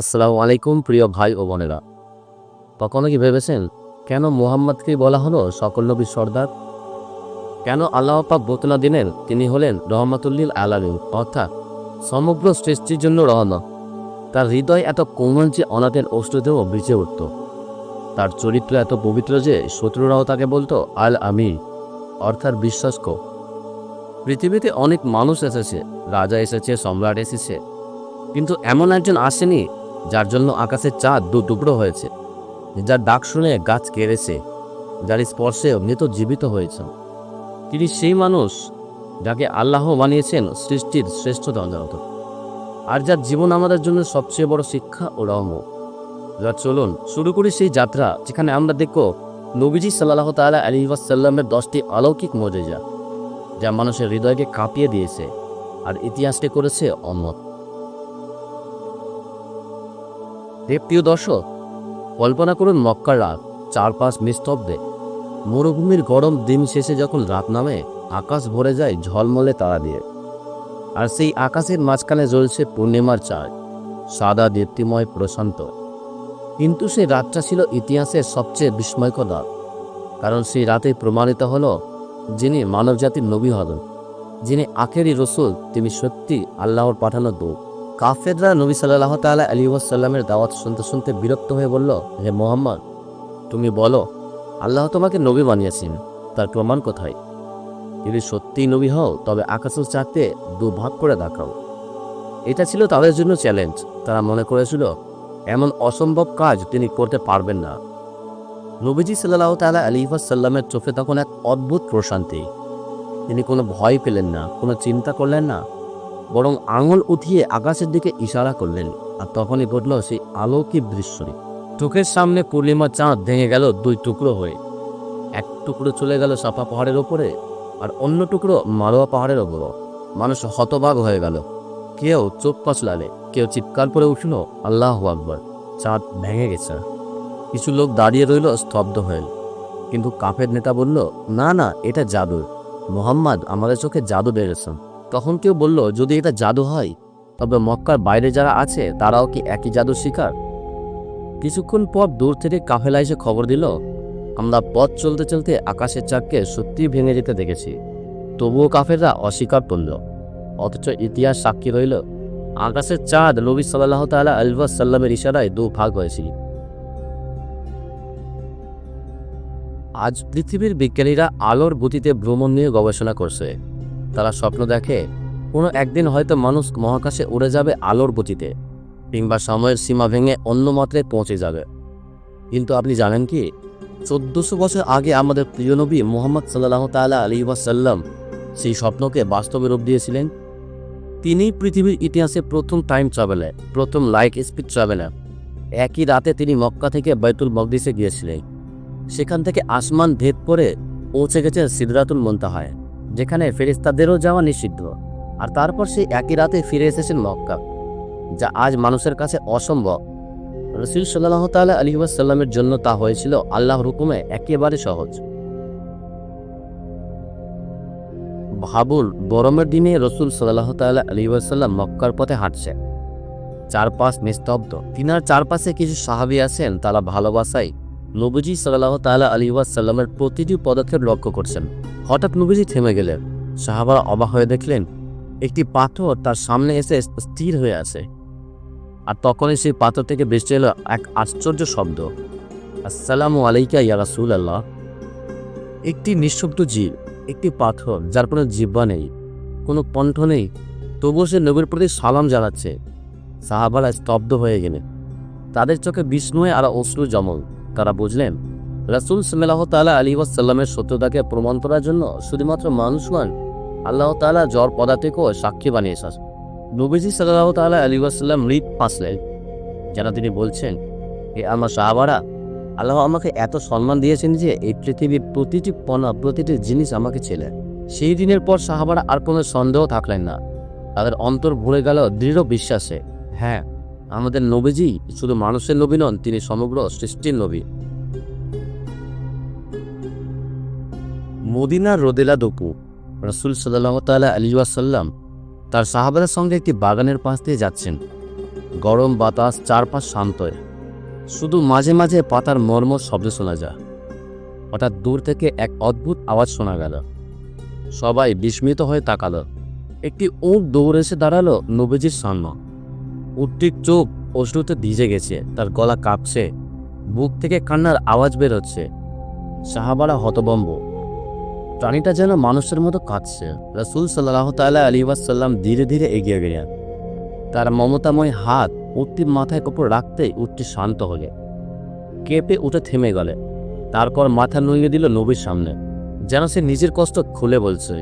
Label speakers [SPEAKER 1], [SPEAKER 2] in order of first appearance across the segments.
[SPEAKER 1] আসসালামু আলাইকুম প্রিয় ভাই ও বোনেরা। কখনো কি ভেবেছেন কেন মোহাম্মদকেই বলা হলো সকল নবীর সর্দার? কেন আল্লাহ পাক বোতনা দিলেন তিনি হলেন রহমাতুল্লিল আলামিন, অর্থাৎ সমগ্র সৃষ্টির জন্য রহমা। তার হৃদয় এত কোমল যে অনাথের অষ্টদেও বেঁচে উঠত। তার চরিত্র এত পবিত্র যে শত্রুরাও তাকে বলতো, আল আমির অর্থাৎ বিশ্বাস্ক পৃথিবীতে অনেক মানুষ এসেছে, রাজা এসেছে, সম্রাট এসেছে। কিন্তু এমন একজন আসেনি যার জন্য আকাশের চাঁদ দু টুকরো হয়েছে। যার ডাক শুনে গাছ কেড়েছে, যার স্পর্শে মৃত জীবিত হয়েছে। তিনি সেই মানুষ যাকে আল্লাহ বানিয়েছেন সৃষ্টির শ্রেষ্ঠ দণ্ডানত আর যার জীবন আমাদের জন্য সবচেয়ে বড় শিক্ষা ও রহম যা চলুন, শুরু করি সেই যাত্রা, যেখানে আমরা দেখব নবীজি সাল্লাহ তালা আলী ওয়াসাল্লামের দশটি অলৌকিক মজেজা, যা মানুষের হৃদয়কে কাঁপিয়ে দিয়েছে আর ইতিহাসকে করেছে অন্মত প্রিয় দর্শক। কল্পনা করুন মক্কার রাত, চারপাশ নিস্তব্ধে। মরুভূমির গরম দিন শেষে যখন রাত নামে, আকাশ ভরে যায় ঝলমলে তারা দিয়ে। আর সেই আকাশের মাঝখানে জ্বলছে পূর্ণিমার চাঁদ, সাদা দীপ্তিময় প্রশান্ত। কিন্তু সেই রাতটা ছিল ইতিহাসের সবচেয়ে বিস্ময়কর রাত, কারণ সেই রাতে প্রমাণিত হল যিনি মানবজাতির নবী হবেন যিনি আখেরি রসুল, তিনি সত্যি আল্লাহর পাঠানো দূত। কাফেররা নবী সাল্লাহ তালা আলী ওয়াসাল্লামের দাওয়াত শুনতে শুনতে বিরক্ত হয়ে বলল, হে মোহাম্মদ, তুমি বলো, আল্লাহ তোমাকে নবী বানিয়েছেন, তার প্রমাণ কোথায়? যদি সত্যিই নবী হও, তবে আকাশের চাঁদকে দুভাগ করে দেখাও। এটা ছিল তাদের জন্য চ্যালেঞ্জ। তারা মনে করেছিল, এমন অসম্ভব কাজ তিনি করতে পারবেন না। নবীজি সাল্লাহ তালা আলী ওয়াসাল্লামের চোখে তখন এক অদ্ভুত প্রশান্তি। তিনি কোনো ভয় পেলেন না, কোনো চিন্তা করলেন না। বরং আঙুল উঠিয়ে আকাশের দিকে ইশারা করলেন, আর তখনই ঘটল সেই আলোকিক দৃশ্যটি। চোখের সামনে পূর্ণিমা চাঁদ ভেঙে গেল দুই টুকরো হয়ে। এক টুকরো চলে গেল সাফা পাহাড়ের ওপরে, আর অন্য টুকরো মারোয়া পাহাড়ের ওপর মানুষ হতবাগ হয়ে গেল। কেউ চোখ কচলালে কেউ চিৎকার করে উঠল, আল্লাহ আকবর, চাঁদ ভেঙে গেছে। কিছু লোক দাঁড়িয়ে রইল স্তব্ধ হয়ে। কিন্তু কাফের নেতা বলল, না না, এটা জাদু মোহাম্মদ আমাদের চোখে জাদু বেড়েছেন। তখন কেউ বলল, যদি এটা জাদু হয়, তবে মক্কার বাইরে যারা আছে, তারাও কি একই জাদুর শিকার? কিছুক্ষণ পর দূর থেকে কাফেলা এসে খবর দিল, আমরা পথ চলতে চলতে আকাশের চাঁদকে সত্যিই ভেঙে যেতে দেখেছি। তবুও কাফেররা অস্বীকার করল। অথচ ইতিহাস সাক্ষী রইল, আকাশের চাঁদ নবী সাল্লাহ তালা আলবাহ সাল্লামের ইশারায় দু ভাগ হয়েছিল। আজ পৃথিবীর বিজ্ঞানীরা আলোর গতিতে ভ্রমণ নিয়ে গবেষণা করছে। তারা স্বপ্ন দেখে, কোনো একদিন হয়তো মানুষ মহাকাশে উড়ে যাবে আলোর গতিতে, কিংবা সময়ের সীমা ভেঙে অন্য মাত্রায় পৌঁছে যাবে। কিন্তু আপনি জানেন কি? চোদ্দশো বছর আগে আমাদের প্রিয় নবী মোহাম্মদ সাল্লাহ তালা আলী ওয়াসাল্লাম সেই স্বপ্নকে বাস্তবে রূপ দিয়েছিলেন। তিনি পৃথিবীর ইতিহাসে প্রথম টাইম ট্রাভেলার, প্রথম লাইক স্পিড ট্রাভেলার। একই রাতে তিনি মক্কা থেকে বাইতুল মকদিসে গিয়েছিলেন। সেখান থেকে আসমান ভেদ করে পৌঁছে গেছে সিদরাতুল মন্তাহায় যেখানে ফেরিস্তাদেরও যাওয়া নিষিদ্ধ। আর তারপর সেই একই রাতে ফিরে এসেছেন মক্কা, যা আজ মানুষের কাছে অসম্ভব। রসুল সাল্লাহ তাল্লাহ আলী ওয়াসাল্লামের জন্য তা হয়েছিল আল্লাহর হুকুমে একেবারে সহজ। ভাবুল গরমের দিনে রসুল সাল্লাহ তাল্লাহ আলী ওয়াসাল্লাম মক্কার পথে হাঁটছে চারপাশ নিস্তব্ধ। তিনার চারপাশে কিছু সাহাবি আছেন, তারা ভালোবাসায় নবীজি সাল্লাহ তাল্লাহ আলী ওয়াসাল্লামের প্রতিটি পদক্ষেপ লক্ষ্য করছেন। হঠাৎ নবীজি থেমে গেলেন। সাহাবারা অবাক হয়ে দেখলেন, একটি পাথর তার সামনে এসে স্থির হয়ে আছে। আর তখনই সেই পাথর থেকে বেসে এলো এক আশ্চর্য শব্দ। আসসালামু আলাইকা ইয়া রাসুল আল্লাহ একটি নিঃশব্দ জীব, একটি পাথর যার কোনো জিব্বা নেই, কোনো কণ্ঠ নেই, তবুও সে নবীর প্রতি সালাম জানাচ্ছে। সাহাবারা স্তব্ধ হয়ে গেলেন। তাদের চোখে বিষ্ণুয়ে আর অশ্রু জমল। তারা বুঝলেন, রাসুল সাল্লাহ তালা আলী ওয়াসাল্লামের সত্যতাকে প্রমাণ করার জন্য শুধুমাত্র মানুষ নন আল্লাহ তালা জ্বর পদার্থকেও সাক্ষী বানিয়ে এসেছে নবীজি সাল্লাহ তালা আলী ওয়াসাল্লাম মৃত ফাঁসলেন যেন তিনি বলছেন এ আমার সাহাবারা, আল্লাহ আমাকে এত সম্মান দিয়েছেন যে এই পৃথিবীর প্রতিটি পণা প্রতিটি জিনিস আমাকে ছেলে সেই দিনের পর সাহাবারা আর কোনো সন্দেহ থাকলেন না। তাদের অন্তর ভরে গেল দৃঢ় বিশ্বাসে। হ্যাঁ আমাদের নবীজি শুধু মানুষের নবী নন, তিনি সমগ্র সৃষ্টির নবী। মদিনার রোদেলা দপু রসুল সাল্লাহ আলী ওয়াসাল্লাম তার সাহাবাদের সঙ্গে একটি বাগানের পাশ দিয়ে যাচ্ছেন। গরম বাতাস, চারপাশ শান্তয় শুধু মাঝে মাঝে পাতার মর্ম শব্দ শোনা যায়। হঠাৎ দূর থেকে এক অদ্ভুত আওয়াজ শোনা গেল। সবাই বিস্মিত হয়ে তাকালো। একটি উট দৌড়ে এসে দাঁড়াল নবীজির সামনে। উটটির চোখ অশ্রুতে ভিজে গেছে, তার গলা কাঁপছে, বুক থেকে কান্নার আওয়াজ বের হচ্ছে সাহাবারা হতবম্ব প্রাণীটা যেন মানুষের মতো কাঁদছে। রসুল সাল্লাহ তাল্লাহ আলী ওয়াসাল্লাম ধীরে ধীরে এগিয়ে গেলেন। তার মমতাময় হাত উটটির মাথায় কপর রাখতেই উটটি শান্ত হলে, কেঁপে উঠে থেমে গেলে। তারপর মাথা নুইয়ে দিল নবীর সামনে, যেন সে নিজের কষ্ট খুলে বলছে।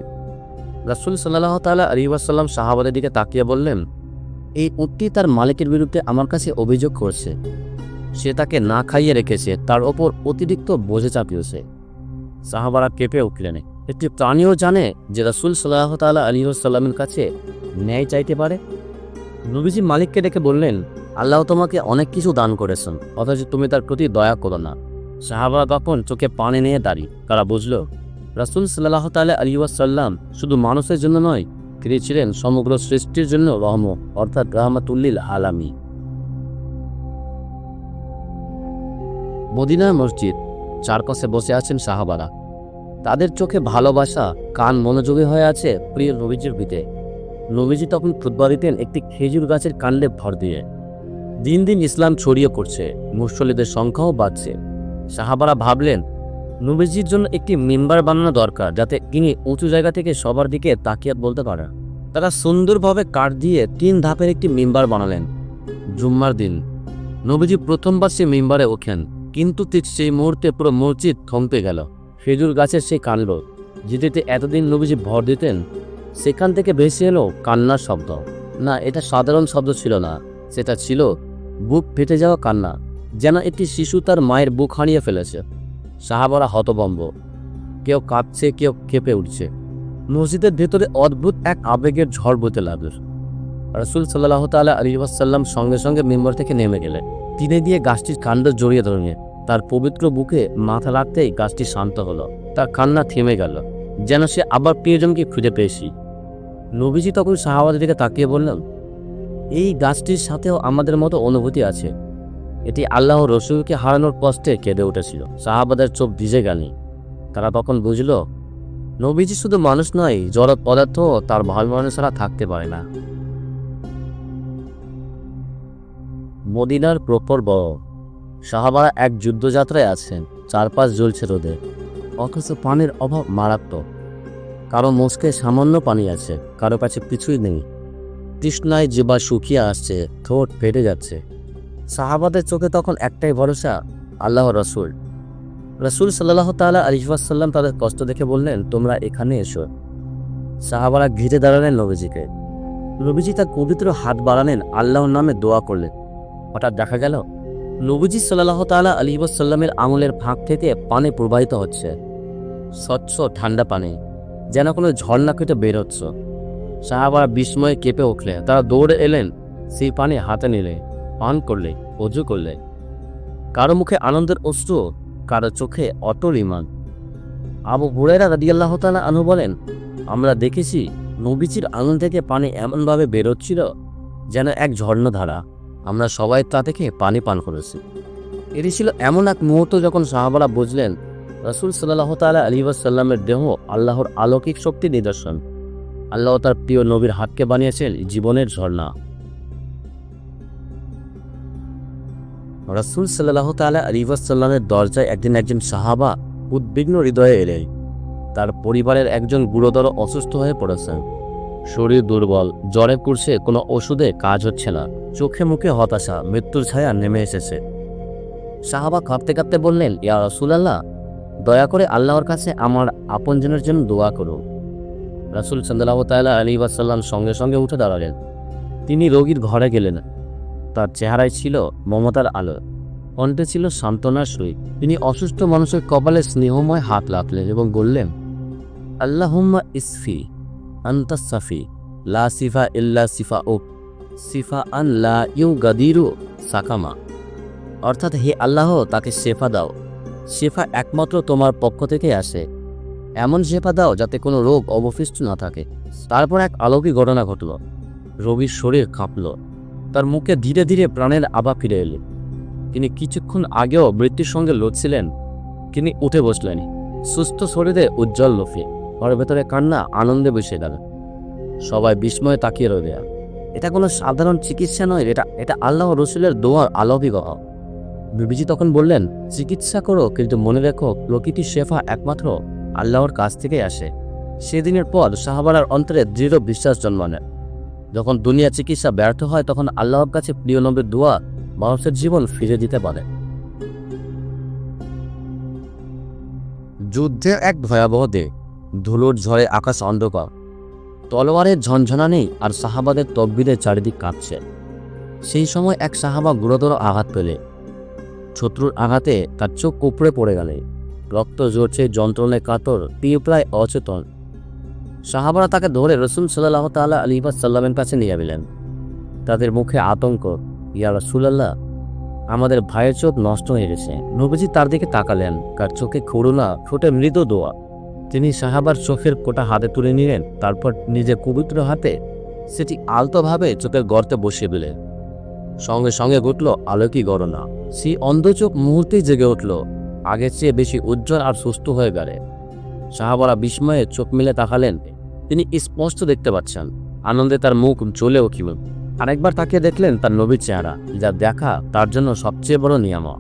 [SPEAKER 1] রাসুল সাল্লাহ তাল্লাহ আলী ওয়াসাল্লাম সাহাবাদের দিকে তাকিয়ে বললেন এই উটটি তার মালিকের বিরুদ্ধে আমার কাছে অভিযোগ করছে। সে তাকে না খাইয়ে রেখেছে, তার ওপর অতিরিক্ত বোঝে চাপিয়েছে। সাহাবারা কেঁপে উঠলেন। একটি প্রাণীও জানে যে রাসুল সাল্লাহ তাল্লাহ আলী সাল্লামের কাছে ন্যায় চাইতে পারে? নবীজি মালিককে ডেকে বললেন, আল্লাহ তোমাকে অনেক কিছু দান করেছেন, অথচ তুমি তার প্রতি দয়া করো না। সাহাবারা তখন চোখে পানি নিয়ে দাঁড়িয়ে, তারা বুঝল, রাসুল সাল্লাহ তাল্লাহ আলী সাল্লাম শুধু মানুষের জন্য নয় তিনি ছিলেন সমগ্র সৃষ্টির জন্য রহম, অর্থাৎ রহমাতুল্লিল আলামী। মদিনা মসজিদ চারপাশে বসে আছেন সাহাবারা। তাদের চোখে ভালোবাসা, কান মনোযোগী হয়ে আছে প্রিয় নবীজির ভিতে। নবীজি তখন খুতবা দিতেন একটি খেজুর গাছের কাণ্ডে ভর দিয়ে। দিন দিন ইসলাম ছড়িয়ে পড়ছে, মুসল্লিদের সংখ্যাও বাড়ছে। সাহাবারা ভাবলেন নবীজির জন্য একটি মেম্বার বানানো দরকার যাতে তিনি উঁচু জায়গা থেকে সবার দিকে তাকিয়াত বলতে পারেন তারা সুন্দরভাবে কাঠ দিয়ে তিন ধাপের একটি মেম্বার বানালেন। জুম্মার দিন। নবীজি প্রথমবার সে মেম্বারে ওঠেন, কিন্তু ঠিক সেই মুহূর্তে পুরো মসজিদ থমকে গেল। খেজুর গাছের সেই কাণ্ড, যেটিতে এতদিন নবীজি ভর দিতেন, সেখান থেকে ভেসে এলো কান্নার শব্দ। না, এটা সাধারণ শব্দ ছিল না, সেটা ছিল বুক ফেটে যাওয়া কান্না, যেন একটি শিশু তার মায়ের বুক হারিয়ে ফেলেছে। সাহাবারা হতবম্ব কেউ কাঁদছে কেউ কেঁপে উঠছে। মসজিদের ভেতরে অদ্ভুত এক আবেগের ঝড় বইতে লাগল। রসুল সাল্লাহ তাল্লাহ আলী ওয়াসাল্লাম সঙ্গে সঙ্গে মেম্বার থেকে নেমে গেলেন। তিনি দিয়ে গাছটির কাণ্ড জড়িয়ে ধরলেন। তার পবিত্র বুকে মাথা রাখতেই গাছটি শান্ত হলো। তার কান্না থেমে গেল। যেন সে আবার প্রিয়জনকে খুঁজে পেয়েছি। নবীজি তখন সাহাবাদের দিকে তাকিয়ে বললেন, এই গাছটির সাথেও আমাদের মতো অনুভূতি আছে। এটি আল্লাহ রসুলকে হারানোর কষ্টে কেঁদে উঠেছিল। সাহাবাদের চোখ ভিজে গেনি তারা তখন বুঝল, নবীজি শুধু মানুষ নয়, জড় পদার্থ তার ভালো ছাড়া থাকতে পারে না। মদিনার প্রপর বড় সাহাবারা এক যুদ্ধযাত্রায় আছেন, চারপাশ জ্বলছে রোদে। অথচ পানির অভাব মারাত্মক। কারও মুসকে সামান্য পানি আছে, কারও কাছে কিছুই নেই। তৃষ্ণায় জিবা শুকিয়ে আসছে, ঠোঁট ফেটে যাচ্ছে। সাহাবাদের চোখে তখন একটাই ভরসা আল্লাহ রসুল। রসুল সাল্লাহ তাল্লাহ আলিহাসাল্লাম তাদের কষ্ট দেখে বললেন, তোমরা এখানে এসো। সাহাবারা ঘিরে দাঁড়ালেন নবীজিকে। নবীজি তার পবিত্র হাত বাড়ালেন, আল্লাহর নামে দোয়া করলেন। হঠাৎ দেখা গেল, নবীজি সাল্লাহ তাল্লাহ আলিবাসাল্লামের আঙুলের ফাঁক থেকে পানি প্রবাহিত হচ্ছে। স্বচ্ছ ঠান্ডা পানি, যেন কোনো ঝর্ণা কেটে বেরোচ্ছ সাহাবারা বিস্ময়ে কেঁপে উঠলে তারা দৌড়ে এলেন, সেই পানি হাতে নিলে পান করলে, অজু করলে। কারও মুখে আনন্দের অস্ত্র কারও চোখে অটল ইমান। আবু হুরাইরা রাদিয়াল্লাহ তালা আনু বলেন, আমরা দেখেছি নবীজির আঙুল থেকে পানি এমনভাবে বেরোচ্ছিল যেন এক ঝর্ণাধারা আমরা সবাই তা থেকে পানি পান করেছি। এটি ছিল এমন এক মুহূর্ত যখন সাহাবারা বুঝলেন, রসুল সাল্লাহ তালা আলী সাল্লামের দেহ আল্লাহর আলৌকিক শক্তি নিদর্শন। আল্লাহ তার প্রিয় নবীর হাতকে বানিয়েছেন জীবনের ঝর্ণা। রসুল সাল্লাহ তালা আলী সাল্লামের দরজায় একদিন একজন সাহাবা উদ্বিগ্ন হৃদয়ে এলেন। তার পরিবারের একজন গুরুতর অসুস্থ হয়ে পড়েছেন শরীর দুর্বল, জ্বরে পুড়ছে কোনো ওষুধে কাজ হচ্ছে না। চোখে মুখে হতাশা, মৃত্যুর ছায়া নেমে এসেছে। সাহাবা কাঁপতে কাঁপতে বললেন, ইয়া রসুলাল্লাহ, দয়া করে আল্লাহর কাছে আমার আপনজনের জন্য দোয়া করুন রাসুল সাল্লাহ তাল্লাহ আলী ওয়াসাল্লাম সঙ্গে সঙ্গে উঠে দাঁড়ালেন। তিনি রোগীর ঘরে গেলেন। তার চেহারায় ছিল মমতার আলো। কণ্ঠে ছিল সান্ত্বনার সহিত তিনি অসুস্থ মানুষের কপালে স্নেহময় হাত রাখলেন এবং বললেন, আল্লাহুম্মা ইসফি আন্তা সাফি, লা সিফা ইল্লা সিফা ও সিফা আন লা ইউ গাদিরু সাকামা। অর্থাৎ হে আল্লাহ, তাকে শেফা দাও। শেফা একমাত্র তোমার পক্ষ থেকে আসে। এমন শেফা দাও যাতে কোনো রোগ অবশিষ্ট না থাকে। তারপর এক আলৌকিক ঘটনা ঘটল। রবির শরীর কাঁপল। তার মুখে ধীরে ধীরে প্রাণের আভা ফিরে এলো। তিনি কিছুক্ষণ আগেও মৃত্যুর সঙ্গে লড়ছিলেন। তিনি উঠে বসলেন। সুস্থ শরীরে উজ্জ্বল লোফে ঘরের ভেতরে কান্না, আনন্দে বসে গেল সবাই বিস্ময়ে তাকিয়ে রইল। এটা কোনো সাধারণ চিকিৎসা নয়। এটা এটা আল্লাহ রসুলের দোয়ার আলবিগহ বিবিজি তখন বললেন, চিকিৎসা করো, কিন্তু মনে রেখো প্রকৃতি শেফা একমাত্র আল্লাহর কাছ থেকেই আসে। সেদিনের পর সাহাবারার অন্তরে দৃঢ় বিশ্বাস জন্ম নেয় যখন দুনিয়া চিকিৎসা ব্যর্থ হয়, তখন আল্লাহর কাছে প্রিয় নবীর দোয়া মানুষের জীবন ফিরে দিতে পারে। যুদ্ধে এক ভয়াবহ দে ধুলোর ঝড়ে আকাশ অন্ধকার, তলোয়ারের ঝনঝনা নেই আর সাহাবাদের তকবিরের চারিদিক কাঁপছে। সেই সময় এক সাহাবা গুরুতর আঘাত পেলে। শত্রুর আঘাতে তার চোখ উপড়ে পড়ে গেলে। রক্ত জড়ছে যন্ত্রণায় কাতর প্রায় অচেতন। সাহাবারা তাকে ধরে রসুল সাল্লাহ তাল্লাহ আলিবাস সাল্লামের কাছে নিয়ে গেলেন তাদের মুখে আতঙ্ক, ইয়া রসুলাল্লাহ, আমাদের ভাইয়ের চোখ নষ্ট হয়ে গেছে। নবীজি তার দিকে তাকালেন কার চোখে করুণা ঠোঁটে মৃত দোয়া। তিনি সাহাবার চোখের কোটা হাতে তুলে নিলেন, তারপর নিজের পবিত্র হাতে সেটি আলতোভাবে চোখের গর্তে বসিয়ে দিলেন। সঙ্গে সঙ্গে ঘটল আলোকী গণনা। সেই অন্ধচোখ মুহূর্তেই জেগে উঠল। আগের চেয়ে বেশি উজ্জ্বল আর সুস্থ হয়ে গেলে। সাহাবারা বিস্ময়ে চোখ মিলে তাকালেন। তিনি স্পষ্ট দেখতে পাচ্ছেন, আনন্দে তার মুখ জ্বলে উঠিল আরেকবার তাকে দেখলেন তার নবীর চেহারা, যা দেখা তার জন্য সবচেয়ে বড় নিয়ামক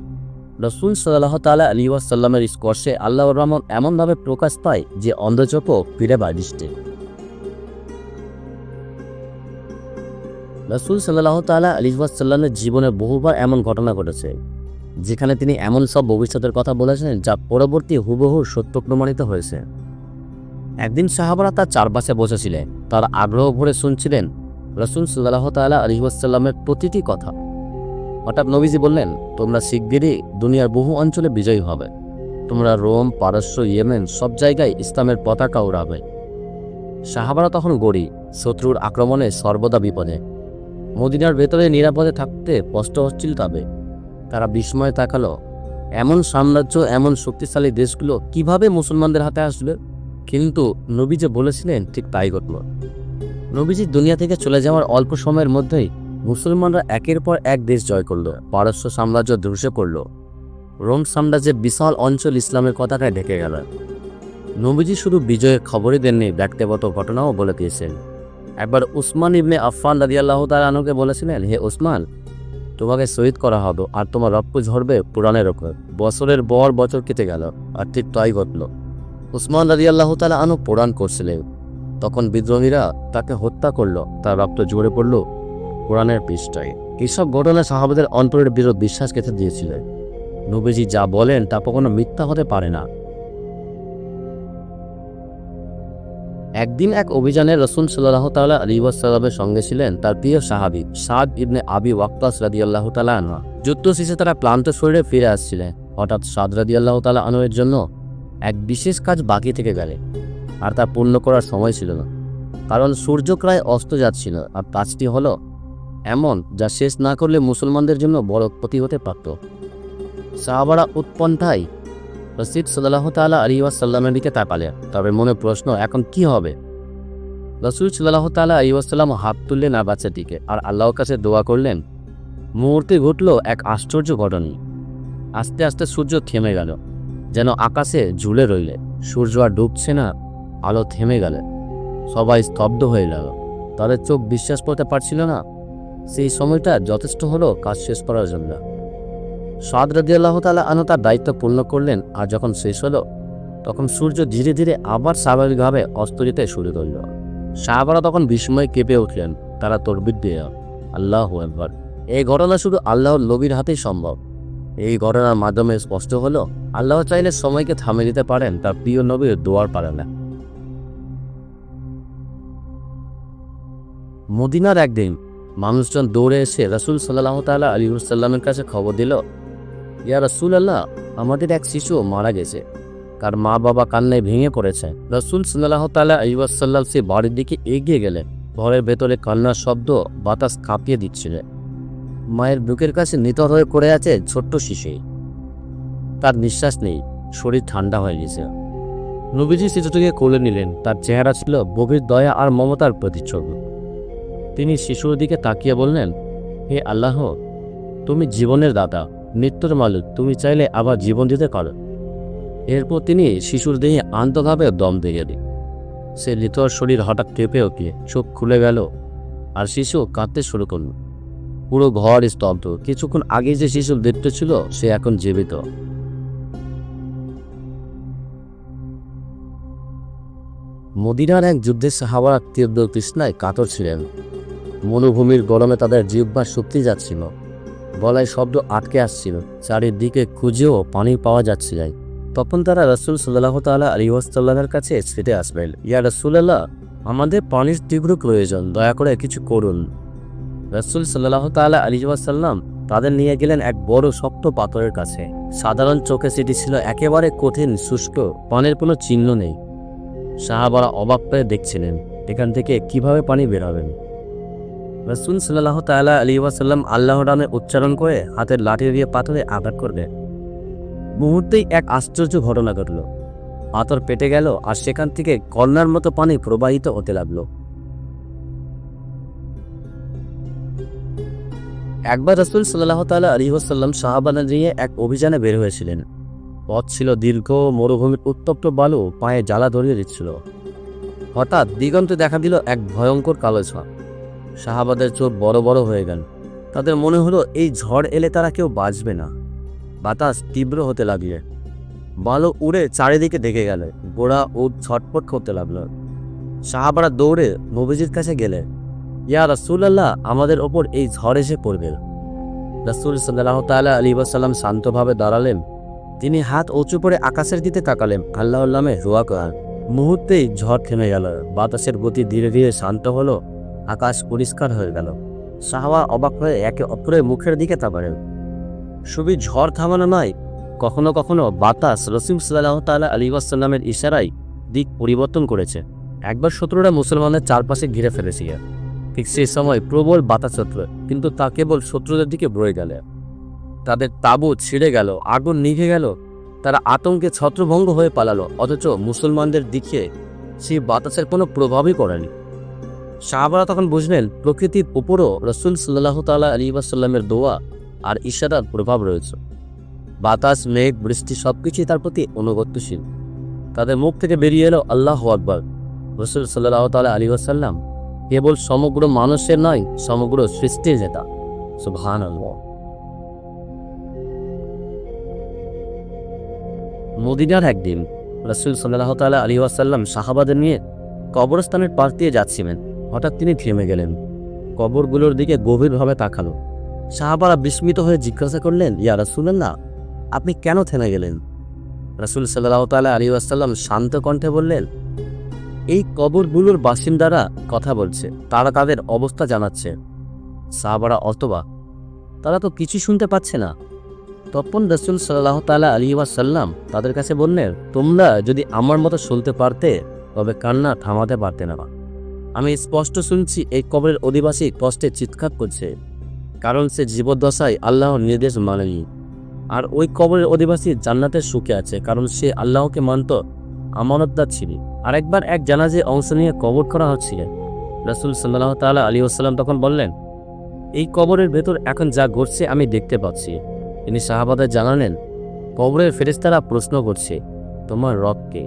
[SPEAKER 1] রসুল সাল্লাহ তালা আলী ওয়াসাল্লামের স্পর্শে আল্লাহর রহমান এমনভাবে প্রকাশ পায় যে অন্ধচোপও ফিরে দৃষ্টি রসুল সাল্লাহ তালা আলী ওয়াসাল্লামের জীবনে বহুবার এমন ঘটনা ঘটেছে। যেখানে তিনি এমন সব ভবিষ্যতের কথা বলেছেন যা পরবর্তী হুবহু সত্য প্রমাণিত হয়েছে। একদিন সাহাবারা তার চারপাশে বসেছিলেন। তার আগ্রহ ভরে শুনছিলেন রসুল সাল্লাহ তালা আলহিউসাল্লামের প্রতিটি কথা। হঠাৎ নবীজি বললেন, তোমরা শিগগিরই দুনিয়ার বহু অঞ্চলে বিজয়ী হবে। তোমরা রোম, পারস্য, ইয়েমেন সব জায়গায় ইসলামের পতাকা উড়াবে। সাহাবারা তখন গড়ি, শত্রুর আক্রমণে সর্বদা বিপদে। মদিনার ভেতরে নিরাপদে থাকতে কষ্ট হচ্ছিল তবে তারা বিস্ময়ে তাকালো। এমন সাম্রাজ্য, এমন শক্তিশালী দেশগুলো কীভাবে মুসলমানদের হাতে আসবে কিন্তু নবী যে বলেছিলেন, ঠিক তাই ঘটল। নবীজি দুনিয়া থেকে চলে যাওয়ার অল্প সময়ের মধ্যেই মুসলমানরা একের পর এক দেশ জয় করল, পারস্য সাম্রাজ্য ধ্বংস করল। রোম সাম্রাজ্যের বিশাল অঞ্চল ইসলামের কথাটায় ঢেকে গেল। নবীজি শুধু বিজয়ের খবরই দেননি, ব্যক্তিগত ঘটনাও বলে দিয়েছেন। একবার উসমান ইবনে আফফান রাজি আল্লাহ তালকে বলেছিলেন, হে উসমান তোমাকে শহীদ করা হবে আর তোমার রক্ত ঝরবে পুরাণের ওপর বছরের বর বছর কেটে গেল, আর ঠিক তাই ঘটল। উসমান রাজি আল্লাহ তালা আনু পুরাণ করছিলেন। তখন বিদ্রোহীরা তাকে হত্যা করল, তার রক্ত জোরে পড়ল কোরআনের পৃষ্ঠায়। এইসব ঘটনা সাহাবাদের অন্তরের বিরোধ বিশ্বাস গেঁথে দিয়েছিলেন। নবীজি যা বলেন তা কখনো মিথ্যা হতে পারে না। একদিন এক অভিযানে রসুল সাল্লাহ তাল্লাহ আলী ওয়াসাল্লামের সঙ্গে ছিলেন তার প্রিয় সাহাবি সাদ ইবনে আবি ওয়াক্কাস রাদি আল্লাহ তালা আনোয়া যুদ্ধ শেষে তারা ক্লান্ত শরীরে ফিরে আসছিলেন। হঠাৎ সাদ রাদি আল্লাহ তালা আনোয়ের জন্য এক বিশেষ কাজ বাকি থেকে গেলে আর তা পূর্ণ করার সময় ছিল না। কারণ সূর্য প্রায় অস্ত যাচ্ছিল আর কাজটি হলো এমন যা শেষ না করলে মুসলমানদের জন্য বড় ক্ষতি হতে পারত। সাহাবারা উৎপন্থায় রসিদ সাল্লাহ তাল্লাহ আলী ওয়াসাল্লামের দিকে তাকালেন তবে মনে প্রশ্ন, এখন কি হবে? রসুল সাল্লাহ তাল্লাহ আলী ওয়াসাল্লাম হাত তুললেন আর বাচ্চাটিকে আর আল্লাহর কাছে দোয়া করলেন, মুহূর্তে ঘটল এক আশ্চর্য ঘটনা। আস্তে আস্তে সূর্য থেমে গেল, যেন আকাশে ঝুলে রইলে। সূর্য আর ডুবছে না, আলো থেমে গেল। সবাই স্তব্ধ হয়ে গেল। তাদের চোখ বিশ্বাস করতে পারছিল না। সেই সময়টা যথেষ্ট হলো কাজ শেষ করার জন্য। সাদ রাজি আল্লাহ তালা আনু তার দায়িত্ব পূর্ণ করলেন আর যখন শেষ হলো, তখন সূর্য ধীরে ধীরে আবার স্বাভাবিকভাবে অস্ত যেতে শুরু করল। সাহাবারা তখন বিস্ময়ে কেঁপে উঠলেন, তারা তরবিদ দিয়ে, আল্লাহ একবার এই ঘটনা শুধু আল্লাহর নবীর হাতেই সম্ভব। এই ঘটনার মাধ্যমে স্পষ্ট হলো, আল্লাহ চাইলে সময়কে থামে দিতে পারেন তার প্রিয় নবীর দোয়ার পারে না মদিনার একদিন মানুষজন দৌড়ে এসে রাসুল সাল্লাহ তাল্লাহ আলী সাল্লামের কাছে খবর দিল ইয়া রসুল আল্লাহ আমাদের এক শিশু মারা গেছে। তার মা বাবা কান্নায় ভেঙে পড়েছে। রসুল সাল্লাহ তাল্লাহ আইসাল্লাম সে বাড়ির দিকে এগিয়ে গেলেন। ঘরের ভেতরে কান্নার শব্দ, বাতাস কাঁপিয়ে দিচ্ছিল। মায়ের বুকের কাছে নিতর হয়ে করে আছে ছোট্ট শিশু। তার নিঃশ্বাস নেই, শরীর ঠান্ডা হয়ে গেছে। নবীজি শিশুটিকে কোলে নিলেন। তার চেহারা ছিল গভীর দয়া আর মমতার প্রতিচ্ছবি। তিনি শিশুর দিকে তাকিয়ে বললেন, হে আল্লাহ, তুমি জীবনের দাতা। মৃত্যুর মালিক, তুমি চাইলে আবার জীবন দিতে পারো। এরপর তিনি শিশুর দেহে আন্তভাবে দম দিয়ে দিন সে লিথর শরীর হঠাৎ কেঁপে ওঠে, চোখ খুলে গেল, আর শিশু কাঁদতে শুরু করল। পুরো ঘর স্তব্ধ। কিছুক্ষণ আগে যে শিশু দেখতে ছিল, সে এখন জীবিত। মদিনার এক যুদ্ধের সাহাবারা তীব্র তৃষ্ণায় কাতর ছিলেন। মরুভূমির গরমে তাদের জিহ্বার শক্তি যাচ্ছিল। গলায় শব্দ আটকে আসছিল। চারিদিকে খুঁজেও পানি পাওয়া যাচ্ছে যাই তখন তারা রসুল সাল্লাহ তাল্লাহ আলী ওয়াসাল্লামের কাছে ছুটে আসবেন। ইয়া রসুল্লাহ আমাদের পানির তীব্র প্রয়োজন, দয়া করে কিছু করুন। রসুল সাল্লাহ তাল্লাহ আলী ওয়াসাল্লাম তাদের নিয়ে গেলেন এক বড় শক্ত পাথরের কাছে। সাধারণ চোখে সেটি ছিল একেবারে কঠিন, শুষ্ক, পানির কোনো চিহ্ন নেই। সাহাবারা অবাক পেয়ে দেখছিলেন, এখান থেকে কীভাবে পানি বেরোবেন রসুল সাল্লাহ তাল্লাহ আলী ওয়াসাল্লাম আল্লাহ নামে উচ্চারণ করে হাতের লাঠি দিয়ে পাথরে আঘাত করবে মুহূর্তেই এক আশ্চর্য ঘটনা ঘটল। পাথর পেটে গেল আর সেখান থেকে কর্নার মতো পানি প্রবাহিত হতে লাগল। একবার রসুল সাল্লাহ তাল্লাহ আলী ওয়াসাল্লাম শাহবানা নিয়ে এক অভিযানে বের হয়েছিলেন। পথ ছিল দীর্ঘ, মরুভূমির উত্তপ্ত বালু পায়ে জ্বালা ধরিয়ে দিচ্ছিল। হঠাৎ দিগন্তে দেখা দিল এক ভয়ঙ্কর কালো ঝড়। শাহাবাদের চোখ বড় বড় হয়ে গেল। তাদের মনে হলো এই ঝড় এলে তারা কেউ বাঁচবে না। বাতাস তীব্র হতে লাগলে। বালু উড়ে চারিদিকে দেখে গেল। গোড়া উঠ ছটপট করতে লাগল। সাহাবারা দৌড়ে নবীজির কাছে গেলে। ইয়া রাসুল্লাহ আমাদের ওপর এই ঝড় এসে পড়বে। রাসুল সাল্লাহ তাল্লাহ আলী ওয়াসাল্লাম শান্তভাবে দাঁড়ালেন। তিনি হাত উঁচু করে আকাশের দিকে তাকালেন। আল্লাহ আল্লামে রোয়া করান। মুহূর্তেই ঝড় থেমে গেল। বাতাসের গতি ধীরে ধীরে শান্ত হলো। আকাশ পরিষ্কার হয়ে গেল। সাহাওয়া অবাক হয়ে একে অপরের মুখের দিকে তাকালেন। শুধু ঝড় থামানো নয়, কখনো কখনো বাতাস রসিম সাল্লাহ তাল্লাহ আলী ওয়াসাল্লামের ইশারায় দিক পরিবর্তন করেছে। একবার শত্রুরা মুসলমানের চারপাশে ঘিরে ফেলেছে। ঠিক সেই সময় প্রবল বাতাস চত্র কিন্তু তা কেবল শত্রুদের দিকে বয়ে গেল। তাদের তাবু ছিঁড়ে গেল, আগুন নিভে গেল। তারা আতঙ্কে ছত্রভঙ্গ হয়ে পালালো, অথচ মুসলমানদের দিকে সেই বাতাসের কোনো প্রভাবই করেনি শাহবারা তখন বুঝলেন, প্রকৃতির উপরও রসুল সাল্লাহ তাল্লাহ আলী ওয়াসাল্লামের দোয়া আর ইশারার প্রভাব রয়েছে। বাতাস, মেঘ, বৃষ্টি সবকিছুই তার প্রতি অনুগত্যশীল। তাদের মুখ থেকে বেরিয়ে এলো আল্লাহ আকবর। রসুল সাল্লাহ তাল্লাহ আলী ওয়াসাল্লাম কেবল সমগ্র মানুষের নয়, সমগ্র সৃষ্টির সুবহান আল্লাহ মদিনার একদিন রসুল সাল্লাহ তাল্লাহ আলী ওয়াসাল্লাম শাহাবাদের নিয়ে কবরস্থানের পাশ দিয়ে যাচ্ছিলেন। হঠাৎ তিনি থেমে গেলেন। কবরগুলোর দিকে গভীরভাবে তাকালো। সাহাবারা বিস্মিত হয়ে জিজ্ঞাসা করলেন, ইয়া রাসুল্লাহ আপনি কেন থেমে গেলেন? রাসুল সাল্লাহ তাল্লাহ আলী ওয়াসাল্লাম শান্ত কণ্ঠে বললেন, এই কবরগুলোর বাসিন্দারা কথা বলছে, তারা তাদের অবস্থা জানাচ্ছে। সাহাবারা অতবা, তারা তো কিছু শুনতে পাচ্ছে না। তখন রসুল সাল্লাহ তাল্লাহ আলী ওয়াসাল্লাম তাদের কাছে বললেন, তোমরা যদি আমার মতো শুনতে পারতে, তবে কান্না থামাতে পারতে না। আমি স্পষ্ট শুনছি এই কবরের অধিবাসী কষ্টে চিৎকার করছে, কারণ সে জীবদ্দশায় আল্লাহর নির্দেশ মানেনি। আর ওই কবরের অধিবাসী জান্নাতের সুখে আছে, কারণ সে আল্লাহকে মানত, আমানতদার ছিল। আর একবার এক জানাজে অংশ নিয়ে কবর করা হচ্ছিল। রসুল সাল্লাহ তাল্লাহ আলী আসসালাম তখন বললেন, এই কবরের ভেতর এখন যা ঘটছে আমি দেখতে পাচ্ছি। তিনি শাহাবাদের জানালেন, কবরের ফেরেস্তারা প্রশ্ন করছে, তোমার রব কে?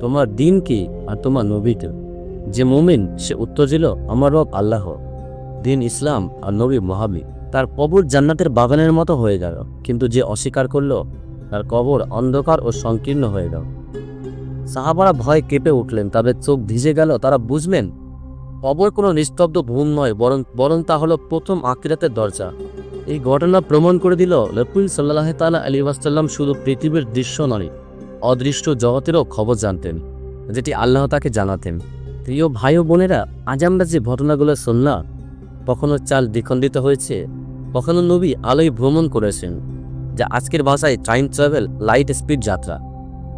[SPEAKER 1] তোমার দিন কি? আর তোমার নবীতে যে মুমিন, সে উত্তর দিল, আমার রব আল্লাহ। দিন ইসলাম আর নবী মহাবী তার কবর জান্নাতের বাগানের মতো হয়ে গেল। কিন্তু যে অস্বীকার করল, তার কবর অন্ধকার ও সংকীর্ণ হয়ে গেল। সাহাবারা ভয় কেঁপে উঠলেন, তাদের চোখ ভিজে গেল। তারা বুঝলেন, কবর কোনো নিস্তব্ধ ভূম নয়, বরং বরং তা হলো প্রথম আকিরাতের দরজা। এই ঘটনা প্রমাণ করে দিল রপুল সাল্লাহ তালা আলী ওয়াসাল্লাম শুধু পৃথিবীর দৃশ্য নয়, অদৃশ্য জগতেরও খবর জানতেন, যেটি আল্লাহ তাকে জানাতেন। প্রিয় ভাই ও বোনেরা, আজ আমরা যে ঘটনাগুলো শুনলাম, কখনো চাল দ্বিখণ্ডিত হয়েছে, কখনো নবী আলোয় ভ্রমণ করেছেন, যা আজকের ভাষায় টাইম ট্রাভেল লাইট স্পিড যাত্রা।